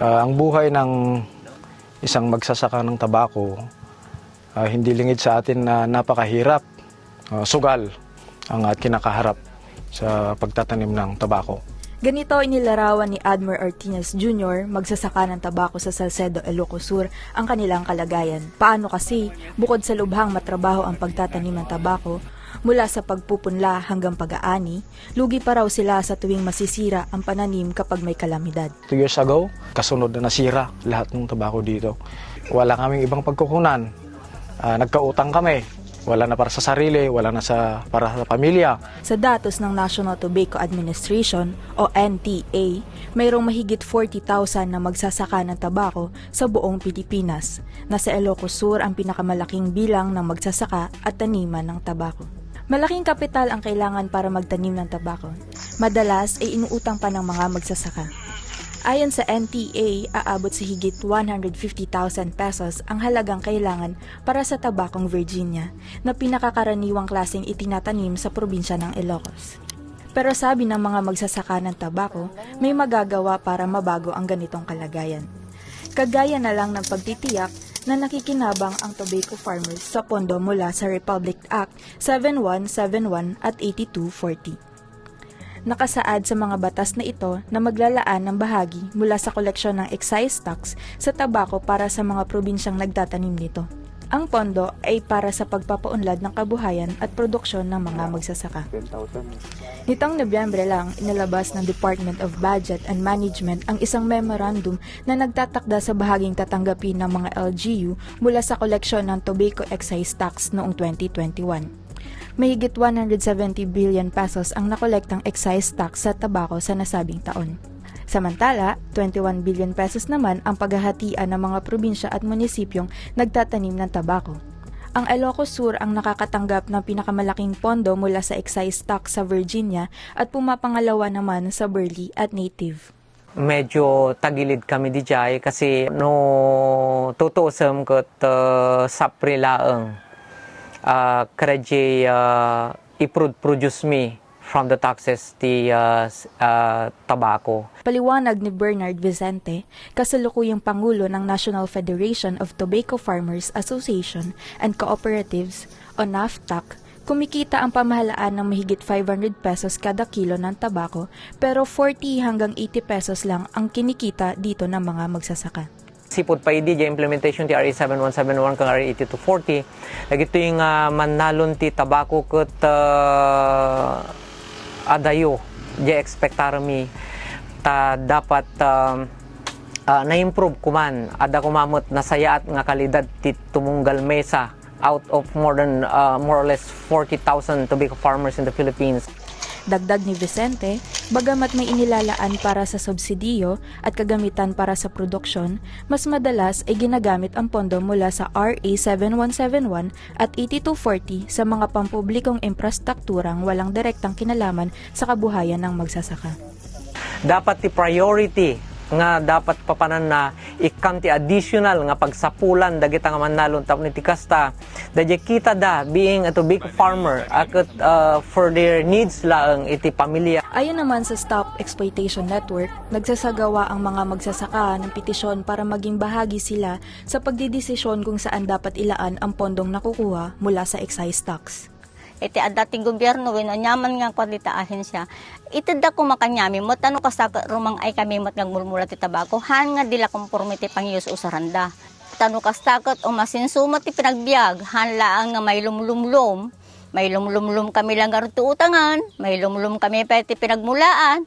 Ah, ang buhay ng isang magsasaka ng tabako, ah, hindi lingid sa atin na napakahirap, ah, sugal ang at kinakaharap sa pagtatanim ng tabako. Ganito inilarawan ni Admiral Ortiz Jr., magsasaka ng tabako sa Salcedo, Ilocos Sur, ang kanilang kalagayan. Paano kasi, bukod sa lubhang matrabaho ang pagtatanim ng tabako, mula sa pagpupunla hanggang pag-aani, lugi pa raw sila sa tuwing masisira ang pananim kapag may kalamidad. Two years ago, kasunod na nasira lahat ng tabako dito. Wala kaming ibang pagkukunan. Ah, nagkautang kami. Wala na para sa sarili, wala na sa para sa pamilya. Sa datos ng National Tobacco Administration o NTA, mayroong mahigit 40,000 na magsasaka ng tabako sa buong Pilipinas. Nasa Ilocos Sur ang pinakamalaking bilang ng magsasaka at taniman ng tabako. Malaking kapital ang kailangan para magtanim ng tabako. Madalas ay inuutang pa ng mga magsasaka. Ayon sa NTA, aabot sa higit 150,000 pesos ang halagang kailangan para sa tabakong Virginia na pinakakaraniwang klaseng itinatanim sa probinsya ng Ilocos. Pero sabi ng mga magsasaka ng tabako, may magagawa para mabago ang ganitong kalagayan. Kagaya na lang ng pagtitiyak na nakikinabang ang tobacco farmers sa pondo mula sa Republic Act 7171 at 8240 nakasaad sa mga batas na ito na maglalaan ng bahagi mula sa koleksyon ng excise tax sa tabako para sa mga probinsyang nagtatanim nito. Ang pondo ay para sa pagpapaunlad ng kabuhayan at produksyon ng mga magsasaka. Nitong Nobyembre lang, inalabas ng Department of Budget and Management ang isang memorandum na nagtatakda sa bahaging tatanggapin ng mga LGU mula sa koleksyon ng tobacco excise tax noong 2021 mahigit 170 billion pesos ang nakolektang excise tax sa tabako sa nasabing taon. Samantala, 21 billion pesos naman ang paghahatian ng mga probinsya at munisipyong nagtatanim ng tabako. Ang Ilocos Sur ang nakakatanggap ng pinakamalaking pondo mula sa excise tax sa Virginia at pumapangalawa naman sa Burley at Native. medyo tagilid kami di jay kasi no tutusam kat uh, sapri laeng uh, karaji uh, i-produce me from the taxes the uh, uh, tobacco. Paliwanag ni Bernard Vicente, kasalukuyang Pangulo ng National Federation of Tobacco Farmers Association and Cooperatives o NAFTAC, kumikita ang pamahalaan ng mahigit 500 pesos kada kilo ng tabako pero 40 hanggang 80 pesos lang ang kinikita dito ng mga magsasaka. Sipod pa idi di implementation ti RA 7171 kang RA 8240 lagi ito yung uh, manalon ti tabako kat uh, adayo di expectarami ta dapat um, uh, na-improve kuman ada kumamot na sayaat nga kalidad ti tumunggal mesa out of more than uh, more or less 40,000 tobacco farmers in the Philippines. Dagdag ni Vicente, bagamat may inilalaan para sa subsidiyo at kagamitan para sa produksyon, mas madalas ay ginagamit ang pondo mula sa RA 7171 at 8240 sa mga pampublikong infrastrukturang walang direktang kinalaman sa kabuhayan ng magsasaka. dapat ti priority nga dapat papanan na ikam ti additional nga pagsapulan dagita nga manalon tapno ti kasta dadya kita da being a big farmer akit uh, for their needs lang iti pamilya Ayon naman sa Stop Exploitation Network, nagsasagawa ang mga magsasaka ng petisyon para maging bahagi sila sa pagdidesisyon kung saan dapat ilaan ang pondong nakukuha mula sa excise tax. Iti at dating gobyerno win anyaman nga kwalita ahensya iti da ko makanyami mo tano ka sa rumang ay kami mat nga mulmula ti tabako han nga dila conformity pangyus usaranda tano ka stakot o masinsumat ti pinagbiag han laang nga may lumlumlum may lumlumlum kami lang nga utangan may lumlum kami pa ti pinagmulaan